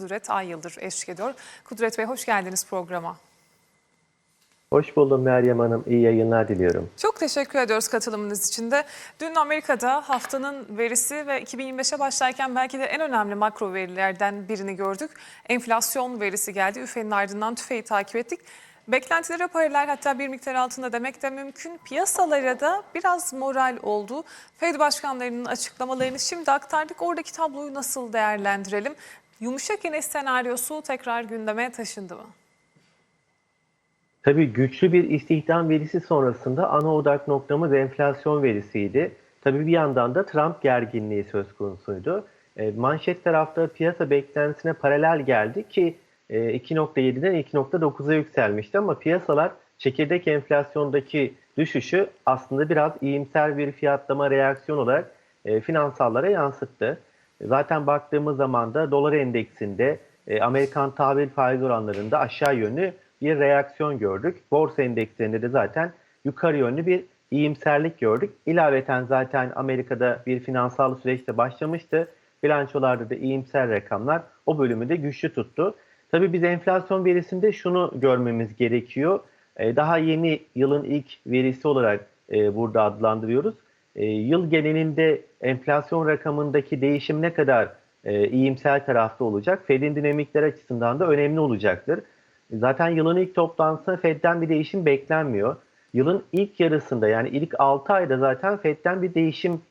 Kudret Ay Yıldır eşlik ediyor. Kudret Bey hoş geldiniz programa. Hoş buldum Meryem Hanım. İyi yayınlar diliyorum. Çok teşekkür ediyoruz katılımınız için de. Dün Amerika'da haftanın verisi ve 2025'e başlarken belki de en önemli makro verilerden birini gördük. Enflasyon verisi geldi. Üfe'nin ardından tüfeği takip ettik. Beklentilere paralel hatta bir miktar altında demek de mümkün. Piyasalara da biraz moral oldu. Fed başkanlarının açıklamalarını şimdi aktardık. Oradaki tabloyu nasıl değerlendirelim? Yumuşak iniş senaryosu tekrar gündeme taşındı mı? Tabii güçlü bir istihdam verisi sonrasında ana odak noktamız enflasyon verisiydi. Tabii bir yandan da Trump gerginliği söz konusuydu. E, manşet tarafta piyasa beklentisine paralel geldi ki e, 2.7'den 2.9'a yükselmişti ama piyasalar çekirdek enflasyondaki düşüşü aslında biraz iyimser bir fiyatlama reaksiyon olarak e, finansallara yansıttı. Zaten baktığımız zaman da dolar endeksinde e, Amerikan tahvil faiz oranlarında aşağı yönlü bir reaksiyon gördük. Borsa endekslerinde de zaten yukarı yönlü bir iyimserlik gördük. İlaveten zaten Amerika'da bir finansal süreçte başlamıştı. Bilançolarda da iyimser rakamlar o bölümü de güçlü tuttu. Tabii biz enflasyon verisinde şunu görmemiz gerekiyor. E, Daha yeni yılın ilk verisi olarak e, burada adlandırıyoruz. E, Yıl genelinde enflasyon rakamındaki değişim ne kadar e, iyimser tarafta olacak? Fed'in dinamikler açısından da önemli olacaktır. Zaten yılın ilk toplantısında Fed'den bir değişim beklenmiyor. Yılın ilk yarısında yani ilk 6 ayda zaten Fed'den bir değişim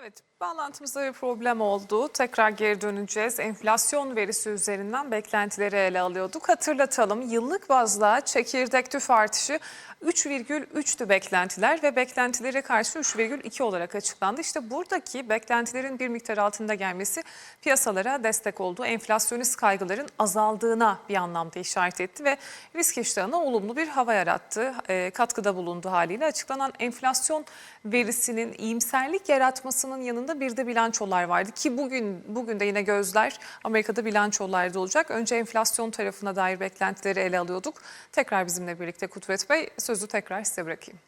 Evet, bağlantımızda bir problem oldu. Tekrar geri döneceğiz. Enflasyon verisi üzerinden beklentileri ele alıyorduk. Hatırlatalım, yıllık bazda çekirdek tüf artışı 3,3'tü beklentiler ve beklentilere karşı 3,2 olarak açıklandı. İşte buradaki beklentilerin bir miktar altında gelmesi piyasalara destek oldu. Enflasyonist kaygıların azaldığına bir anlamda işaret etti ve risk iştahına olumlu bir hava yarattı. E, katkıda bulundu haliyle. Açıklanan enflasyon verisinin iyimserlik yaratmasının yanında bir de bilançolar vardı ki bugün bugün de yine gözler Amerika'da bilançolarda olacak. Önce enflasyon tarafına dair beklentileri ele alıyorduk. Tekrar bizimle birlikte Kudret Bey sözü tekrar size bırakayım.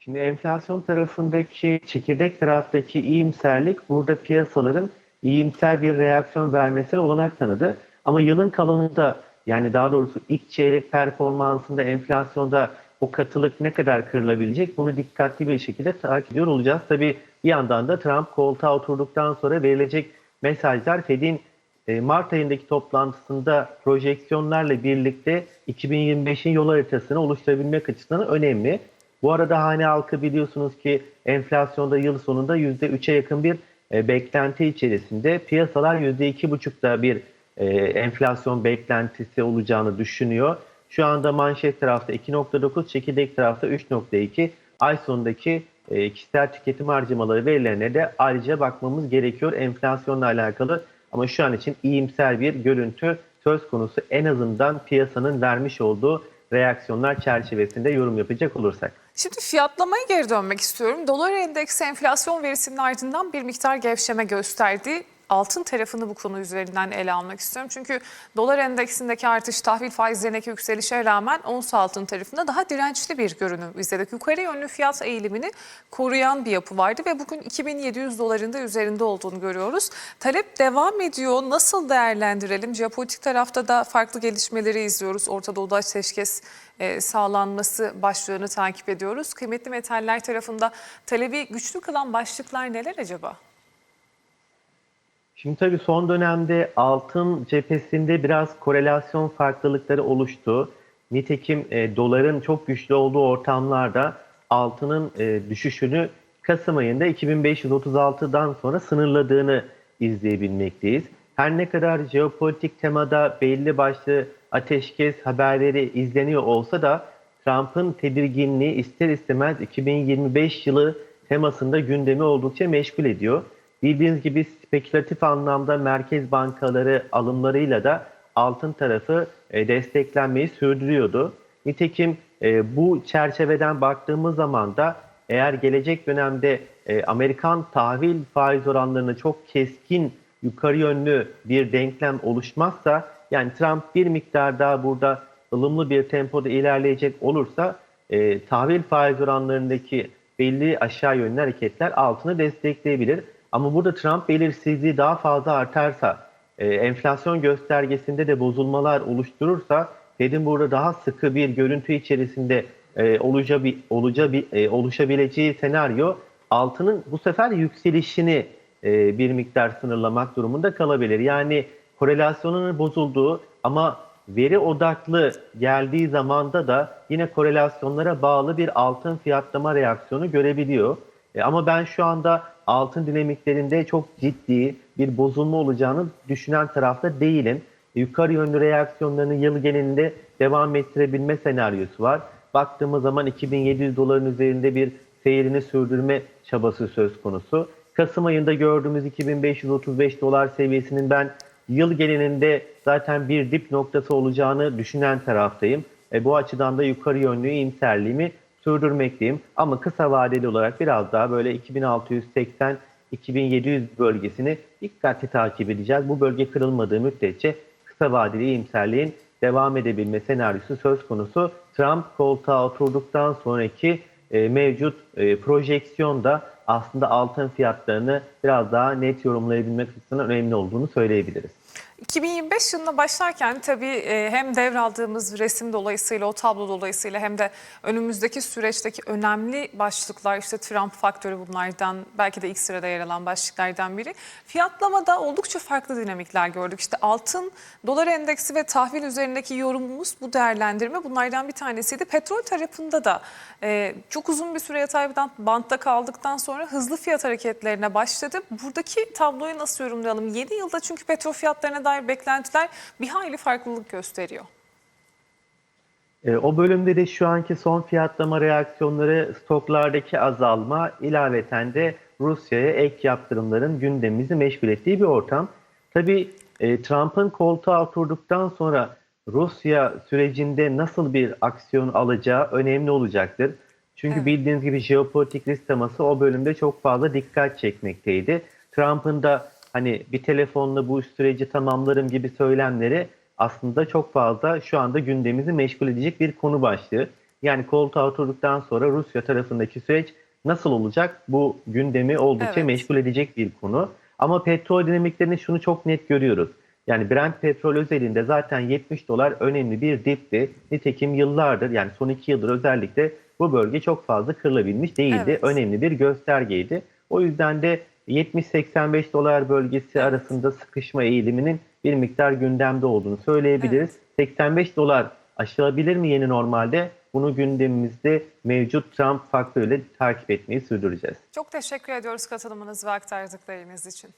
Şimdi enflasyon tarafındaki çekirdek taraftaki iyimserlik burada piyasaların iyimser bir reaksiyon vermesine olanak tanıdı. Ama yılın kalanında yani daha doğrusu ilk çeyrek performansında enflasyonda o katılık ne kadar kırılabilecek bunu dikkatli bir şekilde takip ediyor olacağız. Tabii bir yandan da Trump koltuğa oturduktan sonra verilecek mesajlar Fed'in e, Mart ayındaki toplantısında projeksiyonlarla birlikte 2025'in yol haritasını oluşturabilmek açısından önemli. Bu arada hane halkı biliyorsunuz ki enflasyonda yıl sonunda %3'e yakın bir e, beklenti içerisinde. Piyasalar %2,5'da bir e, enflasyon beklentisi olacağını düşünüyor. Şu anda manşet tarafta 2.9, çekirdek tarafta 3.2. Ay sonundaki e, kişisel tüketim harcamaları verilerine de ayrıca bakmamız gerekiyor enflasyonla alakalı. Ama şu an için iyimser bir görüntü söz konusu en azından piyasanın vermiş olduğu reaksiyonlar çerçevesinde yorum yapacak olursak. Şimdi fiyatlamaya geri dönmek istiyorum. Dolar endeksi enflasyon verisinin ardından bir miktar gevşeme gösterdi. Altın tarafını bu konu üzerinden ele almak istiyorum. Çünkü dolar endeksindeki artış tahvil faizlerindeki yükselişe rağmen ons altın tarafında daha dirençli bir görünüm izledik. Yukarı yönlü fiyat eğilimini koruyan bir yapı vardı ve bugün 2700 doların da üzerinde olduğunu görüyoruz. Talep devam ediyor. Nasıl değerlendirelim? Jeopolitik tarafta da farklı gelişmeleri izliyoruz. Orta Doğu'da ateşkes e, sağlanması başlığını takip ediyoruz. Kıymetli metaller tarafında talebi güçlü kılan başlıklar neler acaba? Şimdi tabii son dönemde altın cephesinde biraz korelasyon farklılıkları oluştu. Nitekim e, doların çok güçlü olduğu ortamlarda altının e, düşüşünü Kasım ayında 2536'dan sonra sınırladığını izleyebilmekteyiz. Her ne kadar jeopolitik temada belli başlı ateşkes haberleri izleniyor olsa da Trump'ın tedirginliği ister istemez 2025 yılı temasında gündemi oldukça meşgul ediyor. Bildiğiniz gibi spekülatif anlamda merkez bankaları alımlarıyla da altın tarafı e, desteklenmeyi sürdürüyordu. Nitekim e, bu çerçeveden baktığımız zaman da eğer gelecek dönemde e, Amerikan tahvil faiz oranlarını çok keskin yukarı yönlü bir denklem oluşmazsa yani Trump bir miktar daha burada ılımlı bir tempoda ilerleyecek olursa tahvil faiz oranlarındaki belli aşağı yönlü hareketler altını destekleyebilir. Ama burada Trump belirsizliği daha fazla artarsa, e, enflasyon göstergesinde de bozulmalar oluşturursa Fed'in burada daha sıkı bir görüntü içerisinde e, olacağı bir, olacağı bir, e, oluşabileceği senaryo altının bu sefer yükselişini e, bir miktar sınırlamak durumunda kalabilir. Yani korelasyonun bozulduğu ama veri odaklı geldiği zamanda da yine korelasyonlara bağlı bir altın fiyatlama reaksiyonu görebiliyor. E, ama ben şu anda altın dinamiklerinde çok ciddi bir bozulma olacağını düşünen tarafta değilim. Yukarı yönlü reaksiyonlarını yıl genelinde devam ettirebilme senaryosu var. Baktığımız zaman 2700 doların üzerinde bir seyrini sürdürme çabası söz konusu. Kasım ayında gördüğümüz 2535 dolar seviyesinin ben yıl genelinde zaten bir dip noktası olacağını düşünen taraftayım. E, bu açıdan da yukarı yönlü iyimserliğimi sürdürmekteyim. Ama kısa vadeli olarak biraz daha böyle 2680-2700 bölgesini dikkatli takip edeceğiz. Bu bölge kırılmadığı müddetçe kısa vadeli iyimserliğin devam edebilme senaryosu söz konusu. Trump koltuğa oturduktan sonraki e, mevcut e, projeksiyon da aslında altın fiyatlarını biraz daha net yorumlayabilmek açısından önemli olduğunu söyleyebiliriz. 2025 yılına başlarken tabii e, hem devraldığımız resim dolayısıyla o tablo dolayısıyla hem de önümüzdeki süreçteki önemli başlıklar işte Trump faktörü bunlardan belki de ilk sırada yer alan başlıklardan biri. Fiyatlamada oldukça farklı dinamikler gördük. İşte altın, dolar endeksi ve tahvil üzerindeki yorumumuz bu değerlendirme bunlardan bir tanesiydi. Petrol tarafında da e, çok uzun bir süre yatay bantta kaldıktan sonra hızlı fiyat hareketlerine başladı. Buradaki tabloyu nasıl yorumlayalım? 7 yılda çünkü petrol fiyatlarına dair beklentiler bir hayli farklılık gösteriyor. E, o bölümde de şu anki son fiyatlama reaksiyonları stoklardaki azalma ilaveten de Rusya'ya ek yaptırımların gündemimizi meşgul ettiği bir ortam. Tabii e, Trump'ın koltuğa oturduktan sonra Rusya sürecinde nasıl bir aksiyon alacağı önemli olacaktır. Çünkü Evet. bildiğiniz gibi jeopolitik risk teması o bölümde çok fazla dikkat çekmekteydi. Trump'ın da hani bir telefonla bu süreci tamamlarım gibi söylemleri aslında çok fazla şu anda gündemimizi meşgul edecek bir konu başlığı. Yani koltuğa oturduktan sonra Rusya tarafındaki süreç nasıl olacak? Bu gündemi oldukça Evet. meşgul edecek bir konu. Ama petrol dinamiklerinde şunu çok net görüyoruz. Yani Brent petrol özelinde zaten 70 dolar önemli bir dipti. Nitekim yıllardır yani son iki yıldır özellikle bu bölge çok fazla kırılabilmiş değildi. Evet. Önemli bir göstergeydi. O yüzden de 70-85 dolar bölgesi arasında sıkışma eğiliminin bir miktar gündemde olduğunu söyleyebiliriz. 85 dolar aşılabilir mi yeni normalde? Bunu gündemimizde mevcut Trump faktörüyle takip etmeyi sürdüreceğiz. Çok teşekkür ediyoruz katılımınız ve aktardıklarınız için.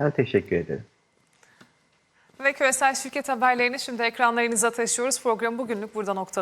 Ben teşekkür ederim. Ve küresel şirket haberlerini şimdi ekranlarınıza taşıyoruz. Programı bugünlük burada noktalıyoruz.